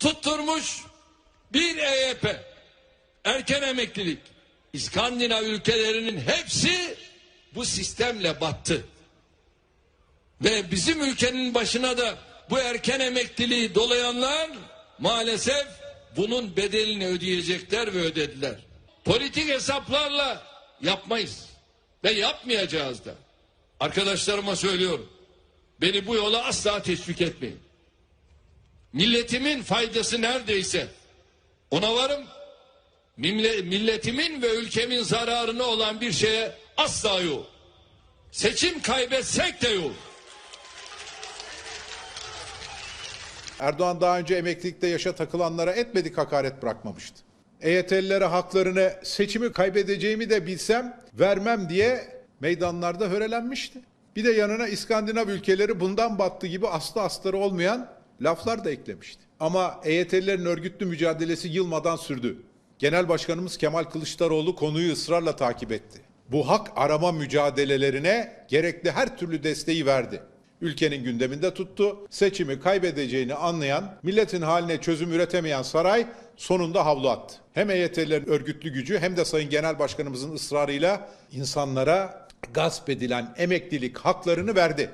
tutturmuş bir EYP, erken emeklilik. İskandinav ülkelerinin hepsi bu sistemle battı. Ve bizim ülkenin başına da bu erken emekliliği dolayanlar maalesef bunun bedelini ödeyecekler ve ödediler. Politik hesaplarla yapmayız ve yapmayacağız da. Arkadaşlarıma söylüyorum. Beni bu yola asla teşvik etmeyin. Milletimin faydası neredeyse ona varım. Mille- Milletimin ve ülkemin zararına olan bir şeye asla yok. Seçim kaybetsek de yok. Erdoğan daha önce emeklilikte yaşa takılanlara etmedik hakaret bırakmamıştı. EYT'lilere haklarını seçimi kaybedeceğimi de bilsem vermem diye meydanlarda hörelenmişti. Bir de yanına İskandinav ülkeleri bundan battı gibi aslı astarı olmayan laflar da eklemişti. Ama EYT'lilerin örgütlü mücadelesi yılmadan sürdü. Genel Başkanımız Kemal Kılıçdaroğlu konuyu ısrarla takip etti. Bu hak arama mücadelelerine gerekli her türlü desteği verdi ülkenin gündeminde tuttu. Seçimi kaybedeceğini anlayan, milletin haline çözüm üretemeyen saray sonunda havlu attı. Hem EYT'lilerin örgütlü gücü hem de Sayın Genel Başkanımızın ısrarıyla insanlara gasp edilen emeklilik haklarını verdi.